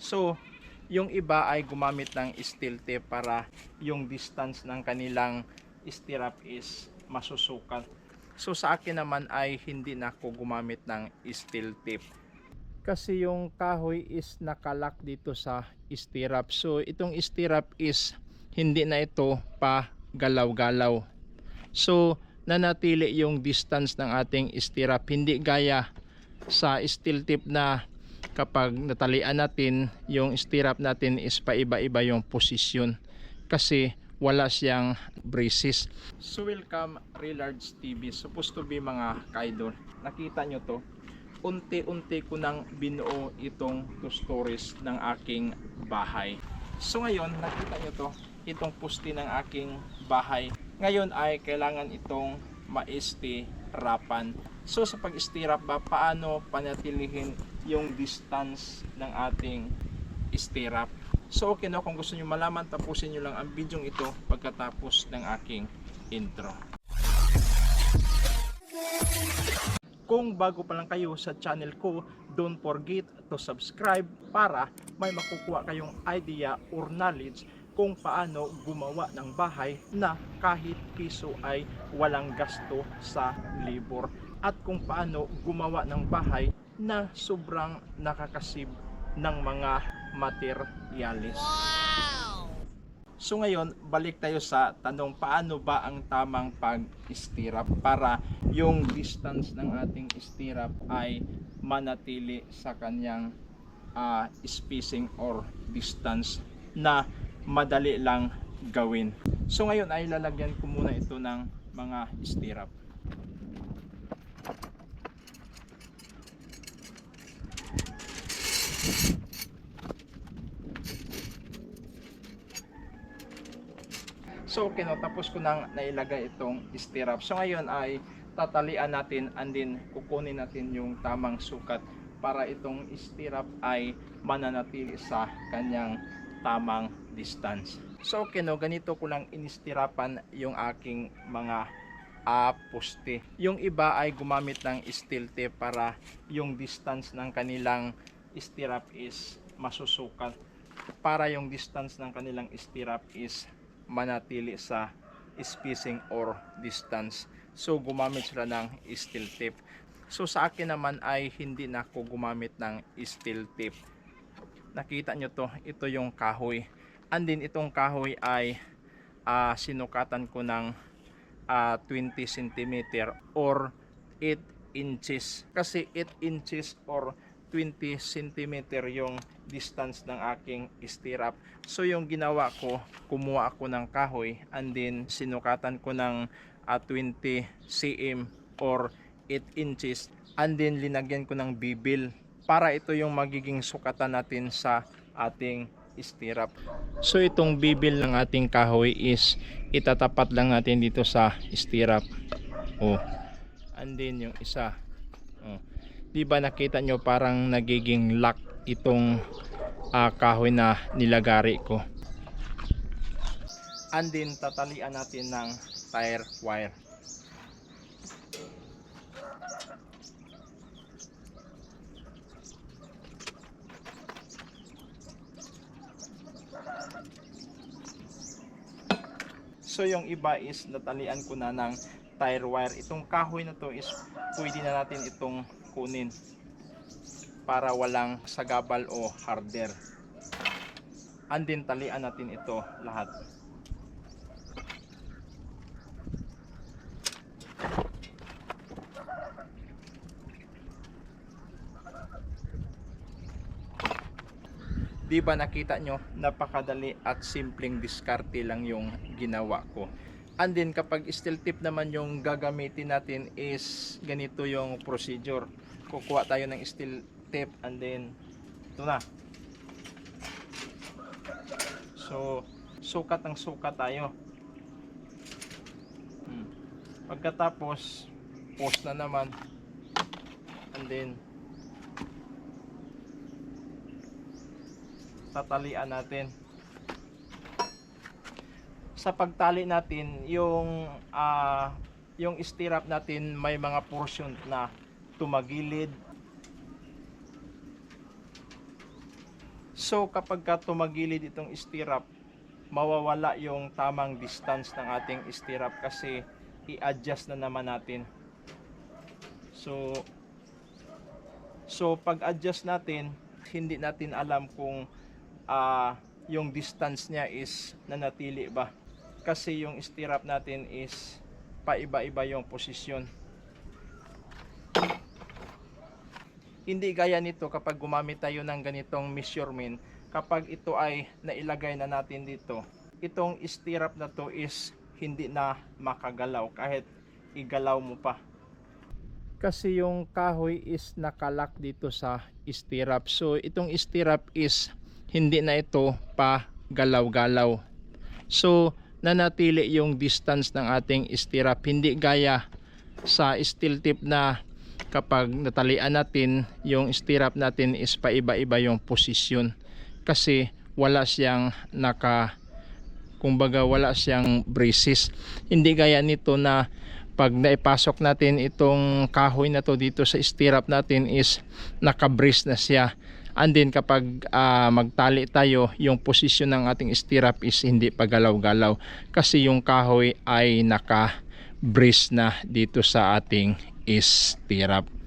So, yung iba ay gumamit ng steel tape para yung distance ng kanilang stirrup is masusukat. So sa akin naman ay hindi na ako gumamit ng steel tape. Kasi yung kahoy is nakalak dito sa stirrup. So itong stirrup is hindi na ito pa galaw-galaw. So nanatili yung distance ng ating stirrup. Hindi gaya sa steel tip na kapag natalian natin yung stirrup natin is paiba-iba yung posisyon kasi wala siyang braces. So welcome Relards TV. Supposed to be mga kaidol. Nakita nyo to. Unti-unti ko nang binuo itong two stories ng aking bahay. So ngayon, nakita nyo to. Itong pusti ng aking bahay. Ngayon ay kailangan itong maistirapan. So sa pag-istirap ba, paano panatilihin yung distance ng ating istirap? So okay no, kung gusto niyo malaman, tapusin niyo lang ang video ito pagkatapos ng aking intro. Kung bago pa lang kayo sa channel ko, don't forget to subscribe para may makukuha kayong idea or knowledge kung paano gumawa ng bahay na kahit piso ay walang gasto sa labor at kung paano gumawa ng bahay na sobrang nakakasib ng mga materyales. So ngayon, balik tayo sa tanong paano ba ang tamang pag-stirrup para yung distance ng ating stirrup ay manatili sa kanyang ah, spacing or distance na madali lang gawin. So ngayon ay lalagyan ko muna ito ng mga stirrup. So okay no, tapos ko nang nailagay itong stirrup. So ngayon ay tatalian natin and then kukunin natin yung tamang sukat para itong stirrup ay mananatili sa kanyang tamang distance. So okay no, ganito ko lang inistirapan yung aking mga ah, poste. Yung iba ay gumamit ng steel tape para yung distance ng kanilang stirrup is masusukat. Para yung distance ng kanilang stirrup is manatili sa spacing or distance. So gumamit sila ng steel tape. So sa akin naman ay hindi na ako gumamit ng steel tape. Nakita nyo to, ito yung kahoy. And then itong kahoy ay ah, sinukatan ko ng ah, 20 cm or 8 inches. Kasi 8 inches or 20 cm yung distance ng aking stirrup. So yung ginawa ko, kumuha ako ng kahoy and then sinukatan ko ng ah, 20 cm or 8 inches and then linagyan ko ng bibil para ito yung magiging sukatan natin sa ating stirrup. So itong bibil ng ating kahoy is itatapat lang natin dito sa stirrup. Oh. And then yung isa. Oh. 'Di ba nakita nyo parang nagiging lock itong ah, kahoy na nilagari ko. And then tatalian natin ng tire wire. So yung iba is natalian ko na ng tire wire. Itong kahoy na to is pwede na natin itong kunin para walang sagabal o harder. And then talian natin ito lahat. Di ba nakita nyo, napakadali at simpleng diskarte lang yung ginawa ko. And then kapag steel tip naman yung gagamitin natin is ganito yung procedure. Kukuha tayo ng steel tip and then ito na. So, sukat ng sukat tayo. Hmm. Pagkatapos, post na naman. And then, tatalian natin sa pagtali natin yung ah, yung stirrup natin may mga portion na tumagilid So kapag ka tumagilid itong stirrup, mawawala yung tamang distance ng ating stirrup kasi i-adjust na naman natin. So So pag-adjust natin, hindi natin alam kung ah, yung distance niya is nanatili ba. Kasi yung stirrup natin is paiba-iba yung posisyon. Hindi gaya nito kapag gumamit tayo ng ganitong measurement, kapag ito ay nailagay na natin dito, itong stirrup na to is hindi na makagalaw kahit igalaw mo pa. Kasi yung kahoy is nakalak dito sa stirrup. So itong stirrup is hindi na ito pa galaw-galaw. So nanatili yung distance ng ating stirrup. Hindi gaya sa steel tip na kapag natalian natin yung stirrup natin is paiba-iba yung posisyon. Kasi wala siyang naka kumbaga wala siyang braces. Hindi gaya nito na pag naipasok natin itong kahoy na to dito sa stirrup natin is naka-brace na siya. And then kapag ah, magtali tayo, yung posisyon ng ating stirrup is hindi pa galaw-galaw kasi yung kahoy ay naka-brace na dito sa ating stirrup.